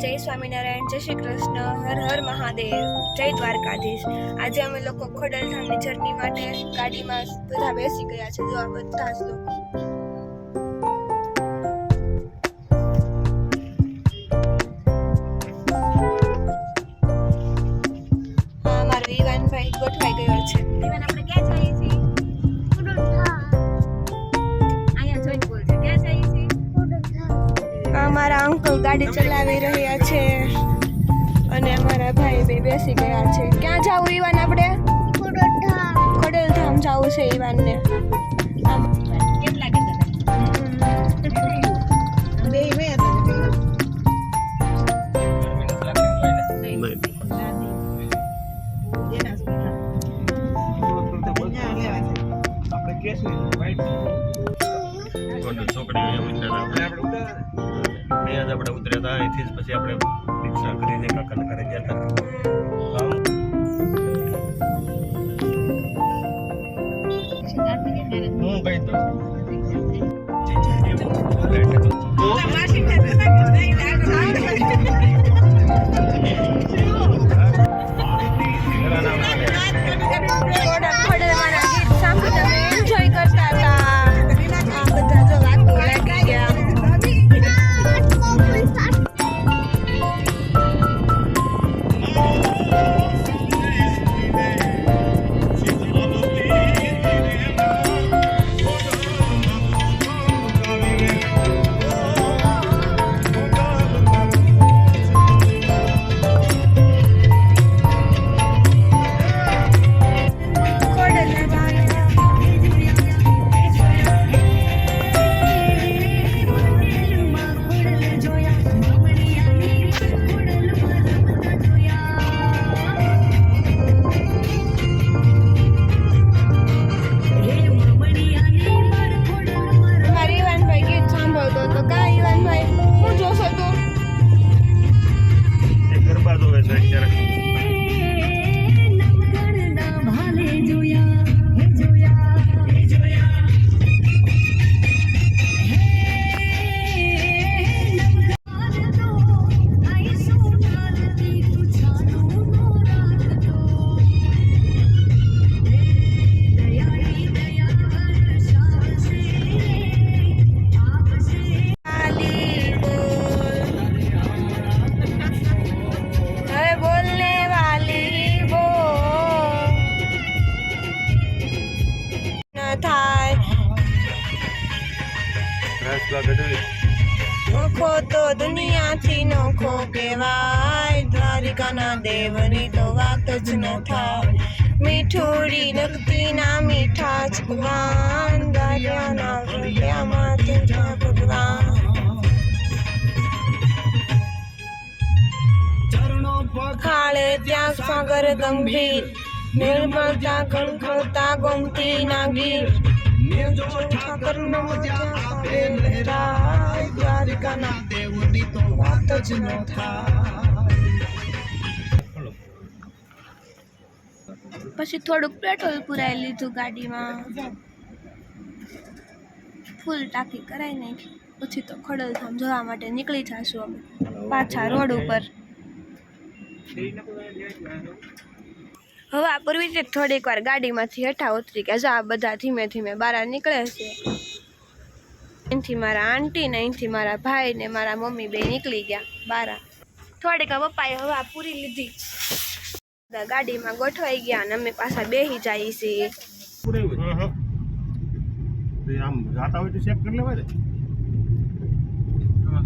જય સ્વામિનારાયણ, જય શ્રી કૃષ્ણ, હર હર મહાદેવ, જય દ્વારકાધીશ. આજે અમે લોકો ખોડલધામની જર્ની માટે ગાડીમાં બધા બેસી ગયા છે, જો આ બધા જ લોકો. ગાડી ચલાવી રહ્યા છે. અને અમારા ભાઈ બે બેસી ગયા છે. ક્યાં જાવું ઈવાન આપણે? ખોડલધામ. જાવું છે ઈવાનને. આપણે ઉતર્યા હતા અહીંથી જ પછી આપણે રિક્ષા કરીને કાકાના ઘરે ગયા હતા હું ભાઈ તો સાગર ગંભીર નિર્મળતા ખણખણતા ગોમતી નાગીર વાત જ પછી થોડુંક પેટ્રોલ પુરાઈ લીધું ગાડીમાં. ફૂલ ટાંકી કરાવી નાખી. પછી તો ખડલધામ જવા માટે નીકળી જશું અમે. પાછા રોડ ઉપર. હવે આ પૂર્વી રીતે થોડીક વાર ગાડીમાંથી હેઠા ઉતરી ગયા. જો આ બધા ધીમે ધીમે બહાર નીકળે છે. અહીંથી મારા આંટી ને અહીંથી મારા ભાઈ ને મારા મમ્મી બે નીકળી ગયા બારા થોડીક વાર પપ્પાએ હવે આ પૂરી લીધી. બધા ગાડીમાં ગોઠવાઈ ગયા અને અમે પાછા બેસી જઈએ છીએ. આમ જાતા હોય તો ચેક કરી લેવાય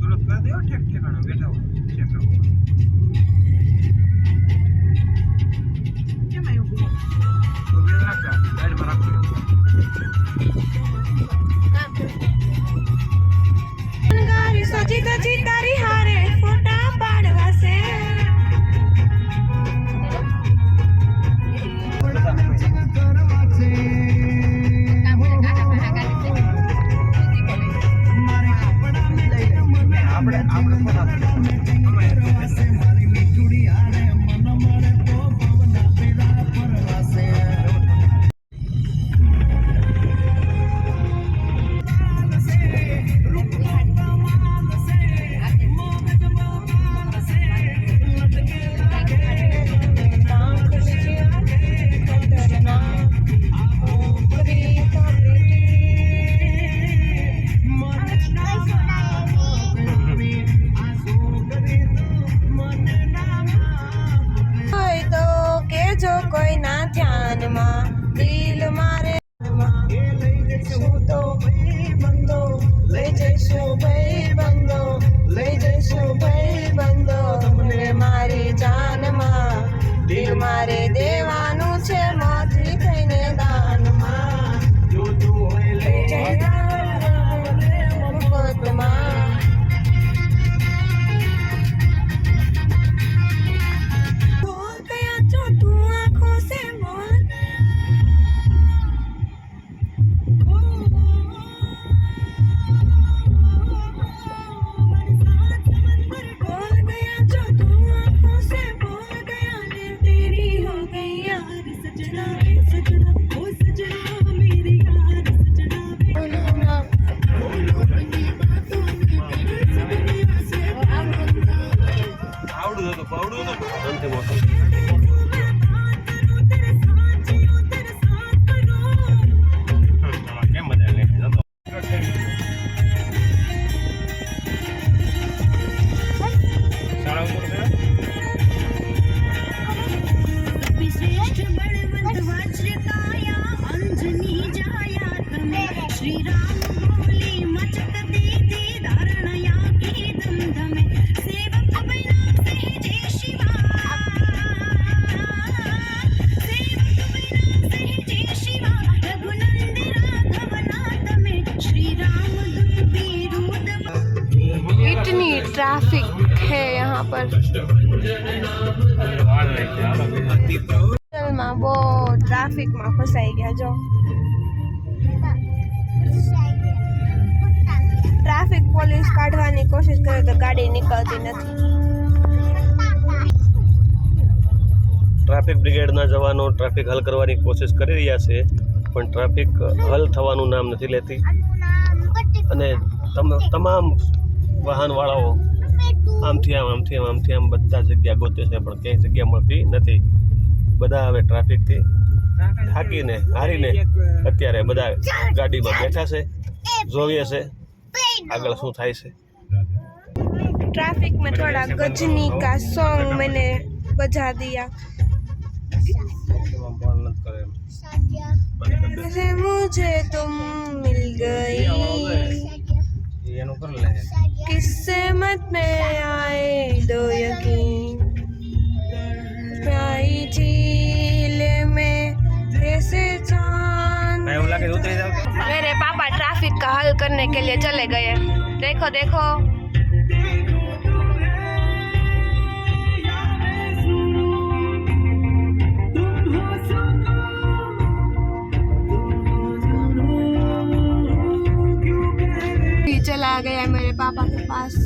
સુરત કરી દેવો ઠેક ઠેકાણા બેઠા હોય ચેક કરો કેમ આવ્યું બોલો તો બે રાખતા સાઈડમાં રાખજો ગારી સજી ધજી તારી હારે ફોટા પાડવા છે ટ્રાફિક પોલીસ કાઢવાની કોશિશ કરે તો ગાડી નીકળતી નથી. ટ્રાફિક બ્રિગેડના જવાનો ટ્રાફિક હલ કરવાની કોશિશ કરી રહ્યા છે, પણ ટ્રાફિક હલ થવાનું નામ નથી લેતી. અને તમ, તમામ વાહનવાળાઓ આમથી આમ આમથી આમ આમથી આમ બધા જગ્યા ગોતે છે, પણ ક્યાંય જગ્યા મળતી નથી. બધા હવે ટ્રાફિકથી થાકીને, હારીને અત્યારે બધા ગાડીમાં બેઠા છે જોઈએ છે. આગળ શું થાય છે ट्रैफिक में थोड़ा गजनी का सॉन्ग मैंने बजा दिया जैसे मुझे तुम मिल गई એનું કરી લે किससे मत में हल करने के लिए चले गए। देखो देखो। चला गया मेरे पापा के पास।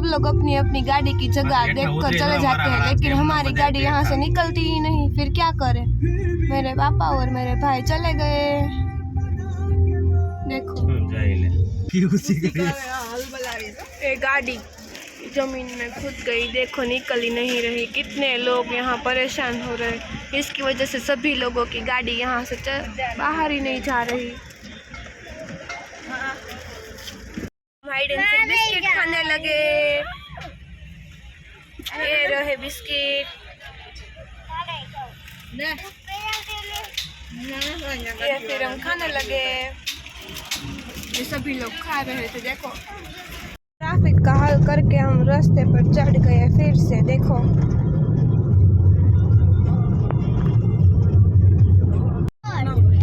सब लोग अपनी अपनी गाड़ी की जगह देख कर चले जाते हैं लेकिन हमारी गाड़ी यहाँ से निकलती ही नहीं फिर क्या करें? मेरे पापा और मेरे भाई चले गए। देखो। गाड़ी ज़मीन में खुद गई देखो निकल ही नहीं रही। कितने लोग यहाँ परेशान हो रहे इसकी वजह से सभी लोगों की गाड़ी यहाँ से बाहर ही नहीं जा रही। भाई एंड से बिस्किट खाने लगे। ये रहे बिस्किट ये फिर हम खाने लगे। ये सभी लोग खा रहे थे तो देखो। ट्रैफ़िक का हल करके हम रास्ते पर चढ़ गए फिर से देखो।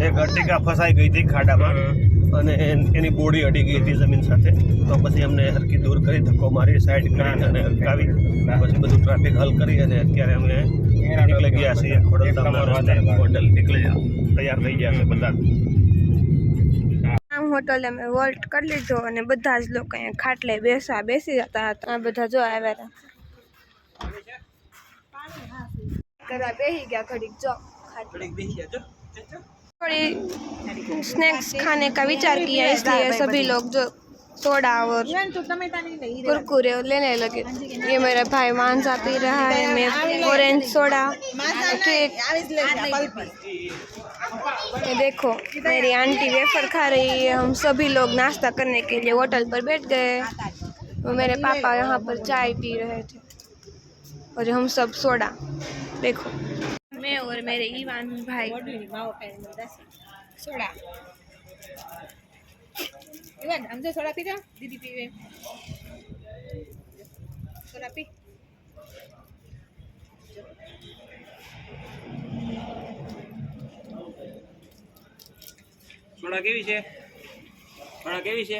एक गड्ढे का फंसाई गई थी खाड़ा में। हाँ। અને એન- એની બોડી અડી ગઈ હતી જમીન સાથે તો પછી અમને હરકી દૂર કરી ધક્કો મારી સાઈડ કરી અને હરકાવી પછી બધું ટ્રાફિક હલ કરી અને અત્યારે અમે નીકળી ગયા છીએ ખોડલધામના રસ્તે હોટલ નીકળી તૈયાર થઈ ગયા છે બધા આમ હોટલે અમે વોલ્ટ કરી લીધો અને બધા જ લોકો અહીંયા ખાટલે બેસવા બેસી જતા હતા આ બધા જો આવ્યા હતા કરવા બેસી ગયા ઘડીક જો ખાટલે थोड़ी स्नैक्स खाने का विचार किया, इसलिए सभी लोग जो सोडा और कुरकुरे लेने लगे। ये मेरा भाई मानसा पी रहा है, मैं ऑरेंज सोडा ये देखो, मेरी आंटी वेफर खा रही है। हम सभी लोग नाश्ता करने के लिए होटल पर बैठ गए। और मेरे पापा यहाँ पर चाय पी रहे थे। और हम सब सोडा। देखो। मैं और मेरे ईवान भाई सोडा યુવાન આમ જો થોડા પીધા દીદી પીવે થોડા પી સોડા કેવી છે સોડા કેવી છે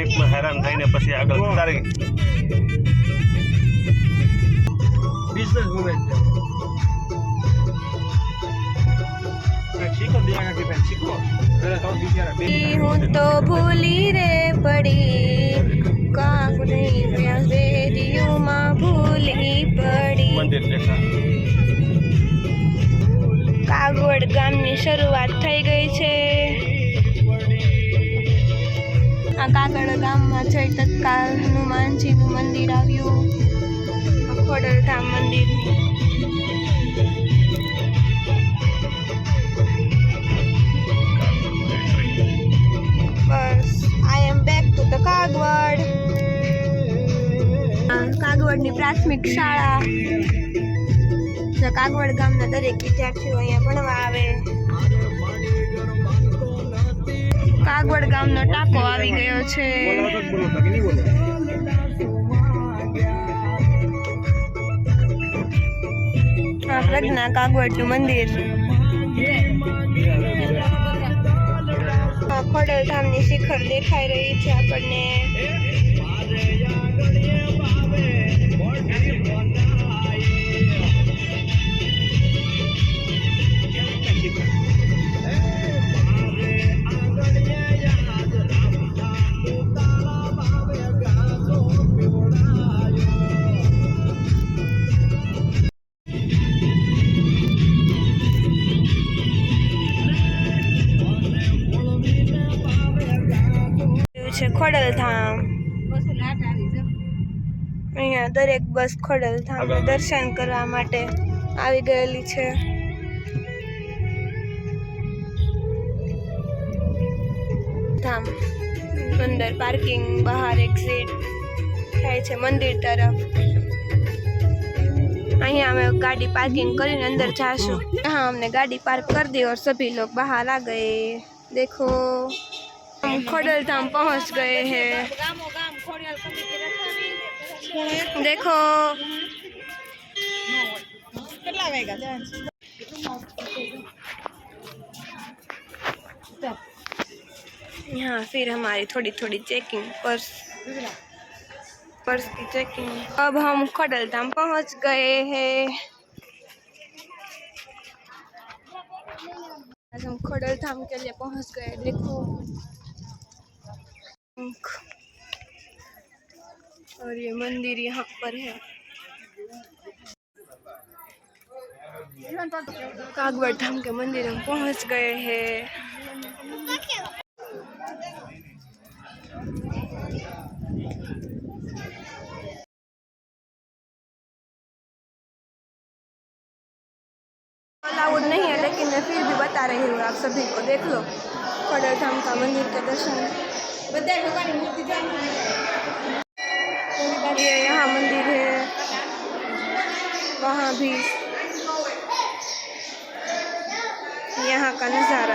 બહુ ટ્રાફિકમાં હેરાન થઈને પછી આગળ જતા રહી બિઝનેસ વુમેન છે શીખો દિયા કે બેન શીખો જરા તો બિચારા બે હું તો ભૂલી રે પડી કાક નહીં પ્યાસ બેરીઓમાં ભૂલી પડી મંદિર દેખા કાગવડ ગામની શરૂઆત થઈ ગઈ આ કાગડ ગામમાં જઈ તત્કાલ, હનુમાનજીનું મંદિર આવ્યું. ખોડલધામ મંદિર. બસ I am back to the Kagvad. કાગવડની પ્રાથમિક શાળા. કાગવડ ગામના દરેક વિદ્યાર્થીઓ અહીંયા ભણવા આવે. કાગવડ ગામનો ટાકો આવી ગયો છે. આ પ્રજ્ઞા કાગવડનું મંદિર. ખોડલધામની શિખર દેખાઈ રહી છે આપણને. છે ખોડલધામ અહીંયા દરેક બસ ખોડલધામ દર્શન કરવા માટે આવી ગયેલી છે ધામ અંદર પાર્કિંગ બહાર એક્ઝિટ થાય છે મંદિર તરફ અહીંયા અમે ગાડી પાર્કિંગ કરીને અંદર જાશું હા हमने गाड़ी पार्क कर दी और सभी लोग बाहर आ गए देखो हम खोडल धाम पहुँच गए हैं। देखो। यहाँ फिर हमारी थोड़ी थोड़ी चेकिंग पर्स पर्स की चेकिंग अब हम खोडल धाम पहुँच गए हैं। आज हम खोडल धाम के लिए पहुँच गए, देखो। और ये मंदिर यहाँ पर है। कागवर धाम के मंदिर हम पहुँच गए हैं। अलाउड नहीं है, लेकिन मैं फिर भी बता रही हूँ, आप सभी को देख लो। खोडल धाम का मंदिर के दर्शन। બધા લોકોની મૂર્તિ જોઈને ये यहाँ मंदिर है वहाँ भी यहाँ का नज़ारा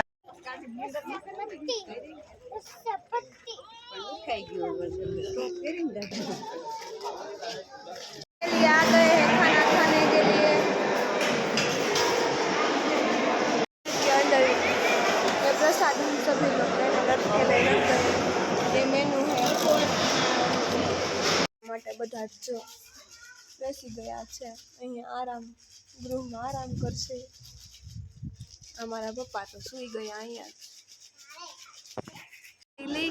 चलिए आ गए हैं खाना खाने के लिए के अंदर ये प्रसाद हम सभी लोग બધા જ જો બેસી ગયા છે અહીંયા આરામ ગૃહમાં આરામ કરશે हमारा पप्पा तो सोई गया यहाँ ली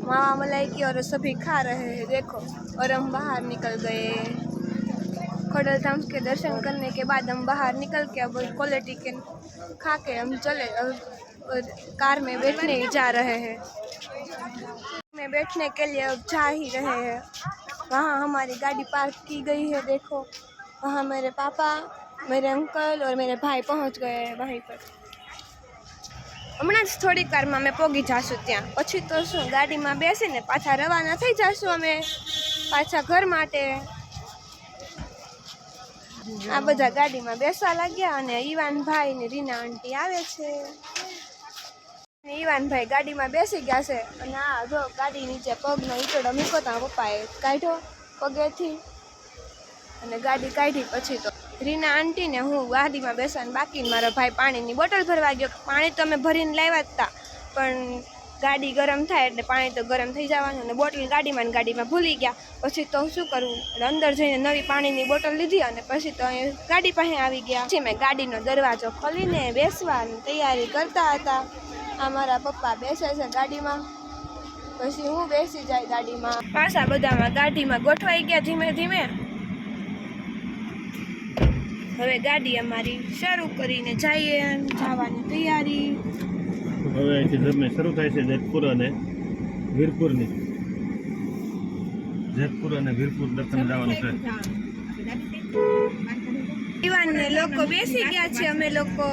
मामा मलाई की और सभी खा रहे हैं देखो और हम बाहर निकल गए खोडल धाम के दर्शन करने के बाद हम बाहर निकल के अब क्वालिटी के खा के हम चले और, और कार में बैठने जा रहे हैं में बैठने के लिए अब जा ही रहे हैं वहाँ हमारी गाड़ी पार्क की गई है देखो वहाँ मेरे पापा मेरे अंकल और मेरे भाई पहुँच गए हैं वहीं पर હમણાં જ થોડીક વારમાં અમે પોગી જાશું ત્યાં પછી તો શું ગાડીમાં બેસીને પાછા રવાના થઈ જાશું અમે પાછા ઘર માટે આ બધા ગાડીમાં બેસવા લાગ્યા અને ઈવાનભાઈ ને રીના આંટી આવે છે ને ઈવાનભાઈ ગાડીમાં બેસી ગયા છે. અને આ જો ગાડી નીચે પગનો ઈટડો મૂકો ત્યાં પપ્પાએ કાઢ્યો પગેથી. અને ગાડી કાઢી પછી તો રીના આંટીને હું ગાડીમાં બેસાને બાકી મારો ભાઈ પાણીની બોટલ ભરવા ગયો. પાણી તો અમે ભરીને લાવ્યા જ હતા પણ ગાડી ગરમ થાય એટલે પાણી તો ગરમ થઈ જવાનું અને બોટલ ગાડીમાં ગાડીમાં ભૂલી ગયા. પછી તો શું કરવું એટલે અંદર જઈને નવી પાણીની બોટલ લીધી અને પછી તો ગાડી પાસે આવી ગયા. પછી મેં ગાડીનો દરવાજો ખોલીને બેસવાની તૈયારી કરતા હતા. અમારા પપ્પા બેસે છે ગાડીમાં. પછી હું બેસી જાય ગાડીમાં. પાછા બધામાં ગાડીમાં ગોઠવાઈ ગયા ધીમે ધીમે. હવે ગાડી અમારી શરૂ કરીને જઈએ જવાની તૈયારી. હવે અહીંથી જર્ની શરૂ થાય છે જેતપુર અને વીરપુરની જેતપુર અને વીરપુર દર્શન જવાનું છે. લોકો બેસી ગયા છે અમે લોકો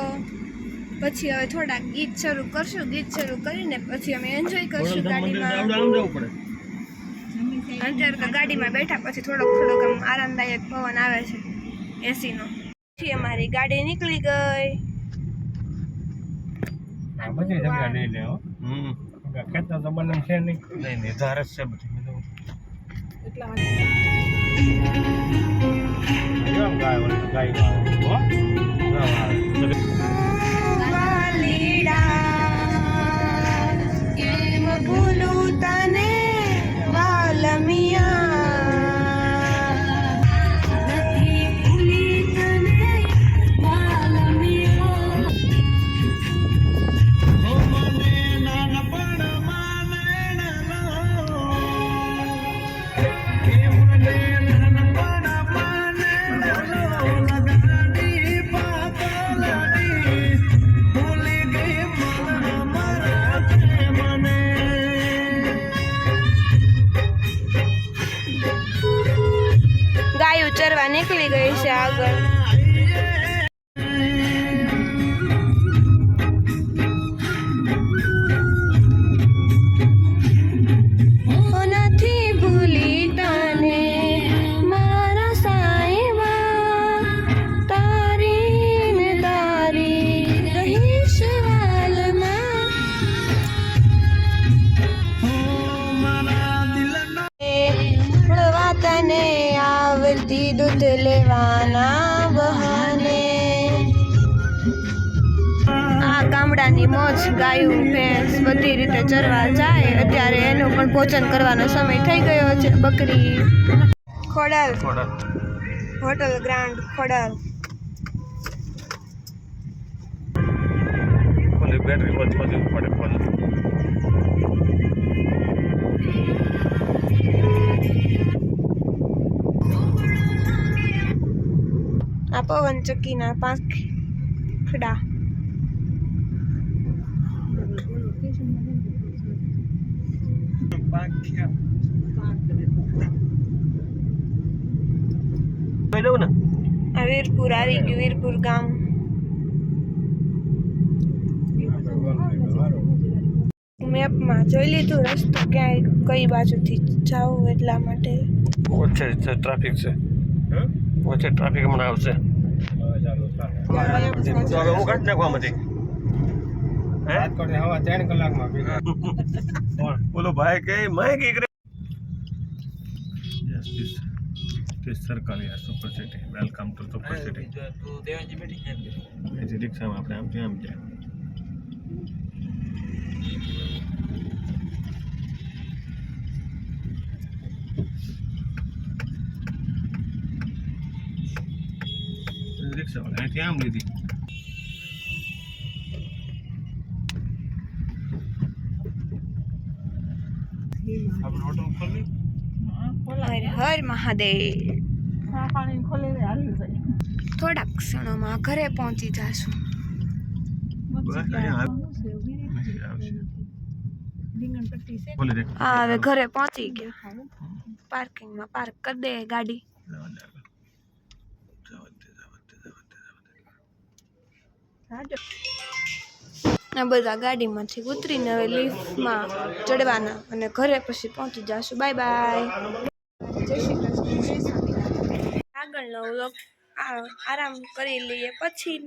પછી હવે થોડા ગીત શરૂ કરશું ગીત શરૂ કરીને પછી અમે એન્જોય કરશું ગાડીમાં. અત્યારે ગાડીમાં બેઠા પછી થોડોક થોડોક આમ આરામદાયક પવન આવે છે એસીનો. પછી અમારી ગાડી નીકળી ગઈ. બધી જગ્યા લઈ લે હમ. ખેતર તો બને છે નહીં. નહીં નિર્ધાર જ છે બધું. કેમ ગાય ગાય ગાય આવે કેમ ભૂલું તને? ગામડાની ગાયું ભેંસ બધી રીતે ચરવા જાય. અત્યારે એનું પણ ભોજન કરવાનો સમય થઈ ગયો છે. બકરી. Khodal. Hotel grand Khodal. Battery બધી બધી પડે આ પવન ચક્કીના પાંખ ખડા જોઈ દઉં ને આ વીરપુર આવી ગયું વીરપુર ગામ મેપમાં જોઈ લીધું રસ્તો ક્યાંય કઈ બાજુથી જાવું એટલા માટે. ઓછે ટ્રાફિક છે. ઓછે ટ્રાફિક હમણાં આવશે. હું કાઢ નાખવા હવા ત્રણ કલાકમાં બોલો. ભાઈ કઈ મેં કઈ તે સરકારી super city welcome to super city રિક્ષામાં આપણે આમ ત્યાં આમ જાય. રિક્ષા વાળા અહીંથી આમ લીધી આપણે હોટલ ખોલી હર હર મહાદેવ આ પાણી ખોલે રે હાલી જાય થોડાક ક્ષણોમાં ઘરે પહોંચી જાશું રીંગણ પટ્ટી છે હા હવે ઘરે પહોંચી ગયા પાર્કિંગમાં પાર્ક કરી દે ગાડી આ બધા ગાડીમાંથી ઉતરીને હવે લિફ્ટમાં ચડવાના અને ઘરે પછી પહોંચી જશું. Bye bye. આગળનો વ્લોગ આરામ કરી લઈએ. પછી